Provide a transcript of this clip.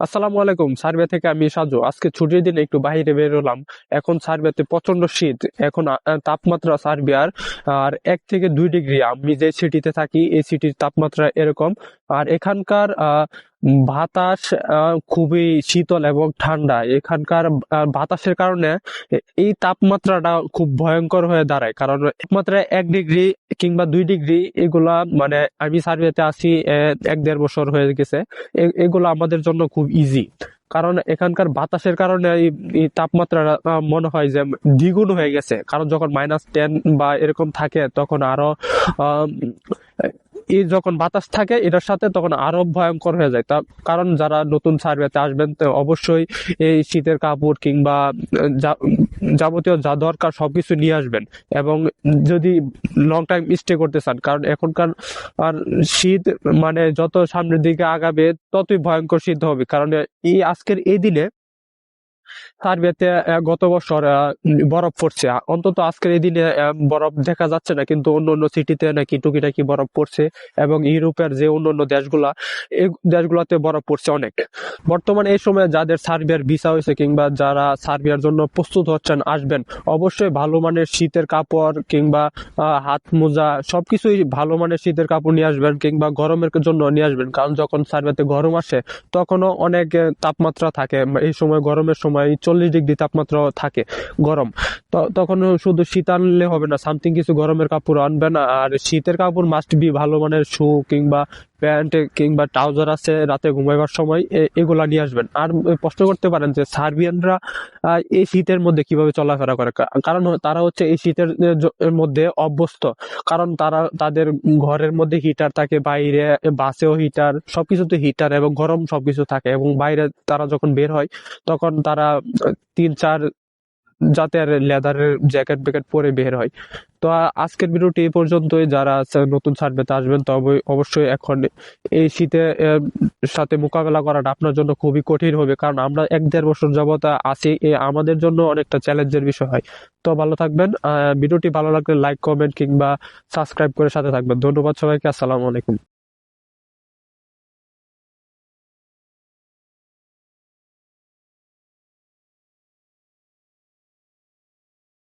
আসসালামু আলাইকুম, সার্ভে থেকে আমি সাজু। আজকে ছুটির দিনে একটু বাইরে বেরোলাম এখন সার্ভেতে প্রচণ্ড শীত। এখন তাপমাত্রা সার্বিয়ার। আর এক থেকে দুই ডিগ্রি। আমি যে সিটিতে থাকি, এই সিটির তাপমাত্রা এরকম আর এখানকার বাতাস খুবই শীতল এবং ঠান্ডা। এখানকার বাতাসের কারণে এই তাপমাত্রাটা খুব ভয়ঙ্কর হয়ে দাঁড়ায়। কারণ তাপমাত্রা এক ডিগ্রি কিংবা দুই ডিগ্রি এগুলা মানে আমি আছি আহ, এক দেড় বছর হয়ে গেছে। এগুলো আমাদের জন্য খুব ইজি কারণ এখানকার বাতাসের কারণে এই মনে হয় যে দ্বিগুণ হয়ে গেছে। কারণ যখন মাইনাস টেন বা এরকম থাকে তখন আরও এই যখন বাতাস থাকে, এটার সাথে তখন আরও ভয়ঙ্কর হয়ে যায়। তা কারণ যারা নতুন সার্ভেতে আসবেন, তো অবশ্যই এই শীতের কাপড় কিংবা যাবতীয় যা দরকার সবকিছু নিয়ে আসবেন। এবং যদি লং টাইম স্টে করতে চান, কারণ এখনকার আর শীত মানে যত সামনের দিকে আগাবে, ততই ভয়ঙ্কর শীত হবে। কারণ এই আজকের এই দিনে সার্বিয়াতে গত বছর বরফ পড়ছে। অন্তত আজকের এই দিনে বরফ দেখা যাচ্ছে না, কিন্তু অন্য অন্য সিটিতে নাকি টুকিটাকি বরফ পড়ছে এবং ইউরোপের যে অন্য অন্য দেশগুলা এই দেশগুলোতে বরফ পড়ছে অনেক। বর্তমানে এই সময় যাদের সার্বিয়ার ভিসা হয়েছে কিংবা যারা সার্বিয়ার জন্য প্রস্তুত হচ্ছেন, আসবেন, অবশ্যই ভালো মানের শীতের কাপড় কিংবা হাত মোজা, সবকিছুই ভালো মানের শীতের কাপড় নিয়ে আসবেন কিংবা গরমের জন্য নিয়ে আসবেন। কারণ যখন সার্বিয়াতে গরম আসে, তখনও অনেক তাপমাত্রা থাকে। এই সময় গরমের সময় চল্লিশ ডিগ্রি তাপমাত্রা থাকে গরম। তখন শুধু শীত আনলে হবে না সামথিং কিছু গরমের কাপড় আনবেন আর শীতের কাপড় মাস্ট বি ভালো মানের শু কিংবা প্যান্ট কিংবা ট্রাউজার আছে রাতে ঘুমাইবার সময় এগুলা নিয়ে আসবেন। আর প্রশ্ন করতে পারেন যে সার্বিয়ানরা এই শীতের মধ্যে কীভাবে চলাফেরা করে? কারণ তারা হচ্ছে এই শীতের মধ্যে অভ্যস্ত। কারণ তারা, তাদের ঘরের মধ্যে হিটার থাকে, বাইরে বাসেও হিটার সবকিছুতে হিটার এবং গরম সবকিছু থাকে এবং বাইরে তারা যখন বের হয়, তখন তারা তিন, চার জাতের লেদারের জ্যাকেট ব্যাকেট পরে বের হয়। তো আজকের ভিডিওটি এই পর্যন্তই। যারা নতুন সার্ভেতে আসবেন তবে অবশ্যই এখন এই শীতে সাথে মোকাবেলা করাটা আপনার জন্য খুবই কঠিন হবে। কারণ আমরা এক দেড় বছর যাবত আছি। এ, আমাদের জন্য অনেকটা চ্যালেঞ্জের বিষয় হয়। তো ভালো থাকবেন। ভিডিওটি ভালো লাগলে লাইক, কমেন্ট কিংবা সাবস্ক্রাইব করে সাথে থাকবেন। ধন্যবাদ সবাইকে। আসসালামু আলাইকুম।